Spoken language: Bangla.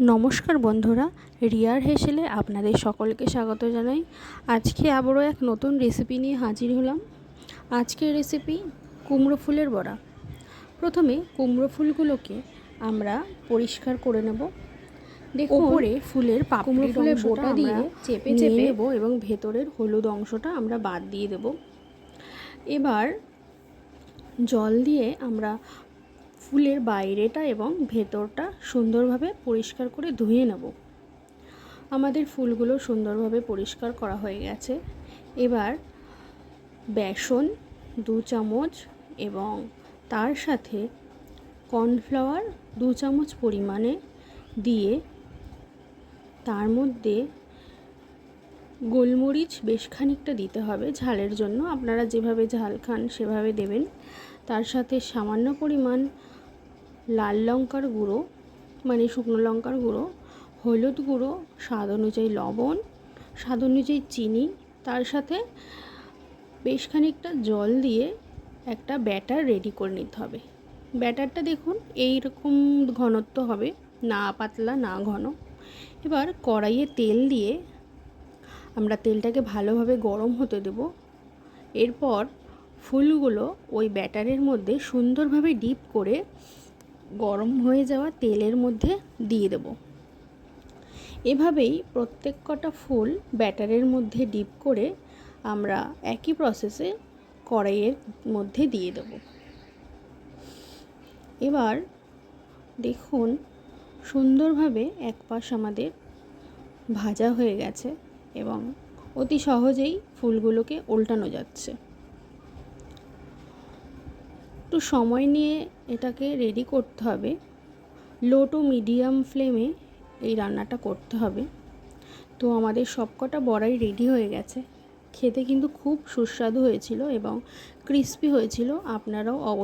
নমস্কার বন্ধুরা রিয়ার হেসেলে আপনাদের সকলকে স্বাগত জানাই। আজকে আবারও এক নতুন রেসিপি নিয়ে হাজির হলাম। আজকের রেসিপি কুমড়ো ফুলের বড়া। প্রথমে কুমড়ো ফুলগুলোকে আমরা পরিষ্কার করে নেব। ওপরে ফুলের কুমড়ো ফুলের বোটা দিয়ে চেপে চেপে নেব এবং ভেতরের হলুদ অংশটা আমরা বাদ দিয়ে দেব। এবার জল দিয়ে আমরা ফুলের বাইরেটা এবং ভেতরটা সুন্দরভাবে পরিষ্কার করে ধুয়ে নেব। আমাদের ফুলগুলো সুন্দরভাবে পরিষ্কার করা হয়ে গেছে। এবার বেসন দু চামচ এবং তার সাথে কর্নফ্লাওয়ার দু চামচ পরিমাণে দিয়ে তার মধ্যে গোলমরিচ বেশ খানিকটা দিতে হবে ঝালের জন্য। আপনারা যেভাবে ঝাল খান সেভাবে দেবেন। তার সাথে সামান্য পরিমাণ লাল লঙ্কার গুঁড়ো মানে শুকনো লঙ্কার গুঁড়ো, হলুদ গুঁড়ো, স্বাদ অনুযায়ী লবণ, স্বাদ অনুযায়ী চিনি, তার সাথে বেশ খানিকটা জল দিয়ে একটা ব্যাটার রেডি করে নিতে হবে। ব্যাটারটা দেখুন এই রকম ঘনত্ব হবে, না পাতলা, না ঘন। এবার কড়াইয়ে তেল দিয়ে আমরা তেলটাকে ভালোভাবে গরম হতে দেব। এরপর ফুলগুলো ওই ব্যাটারের মধ্যে সুন্দরভাবে ডিপ করে গরম হয়ে যাওয়া তেলের মধ্যে দিয়ে দেব। এভাবেই প্রত্যেক কটা ফুল ব্যাটারের মধ্যে ডিপ করে আমরা একই প্রসেসে কড়াইয়ের মধ্যে দিয়ে দেব। এবার দেখুন সুন্দরভাবে এক পাশ আমাদের ভাজা হয়ে গেছে এবং অতি সহজেই ফুলগুলোকে উল্টানো যাচ্ছে। একটু সময় নিয়ে এটাকে রেডি করতে হবে। লো টু মিডিয়াম ফ্লেমে এই রান্নাটা করতে হবে। তো আমাদের সবকটা বড়াই রেডি হয়ে গেছে। খেতে কিন্তু খুব সুস্বাদু হয়েছিল এবং ক্রিস্পি হয়েছিল। আপনারাও অবশ্যই